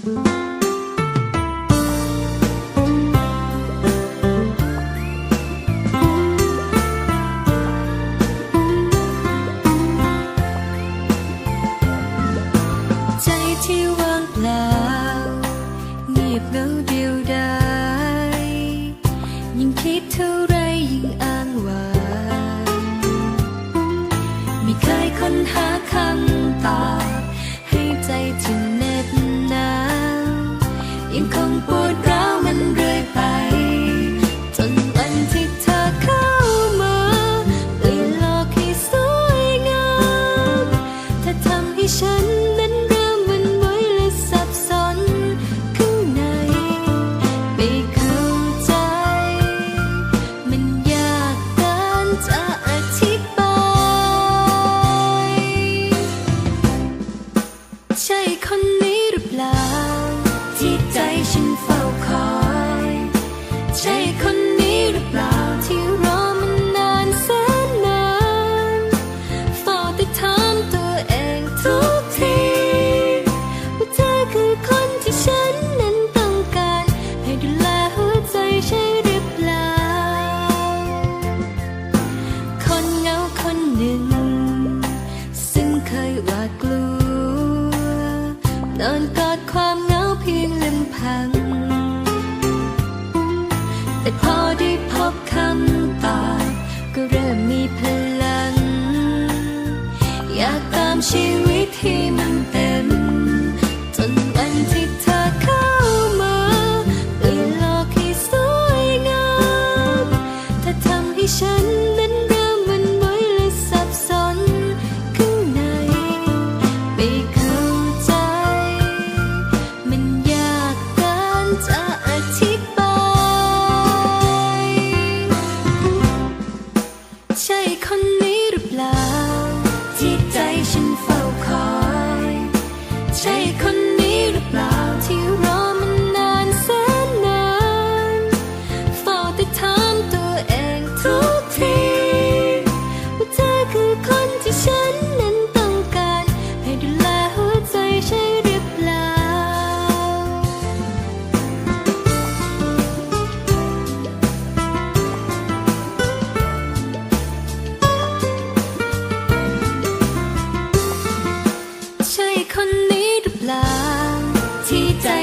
ใจที่ว่างเปล่าเงียบเงาเดียวดายยิ่งคิดเท่าไรยิ่งอ้างว้างม่เคยค้นหาคำตอบ ชีวิตที่มันเต็ม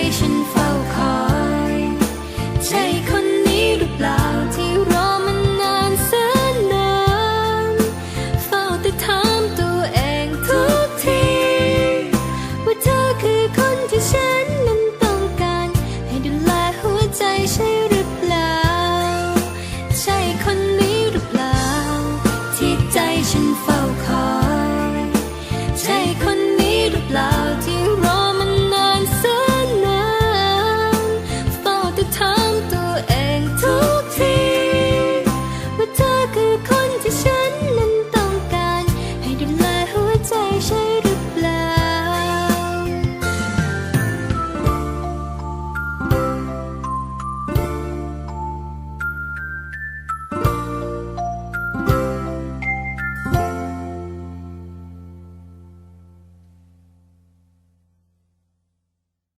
幸福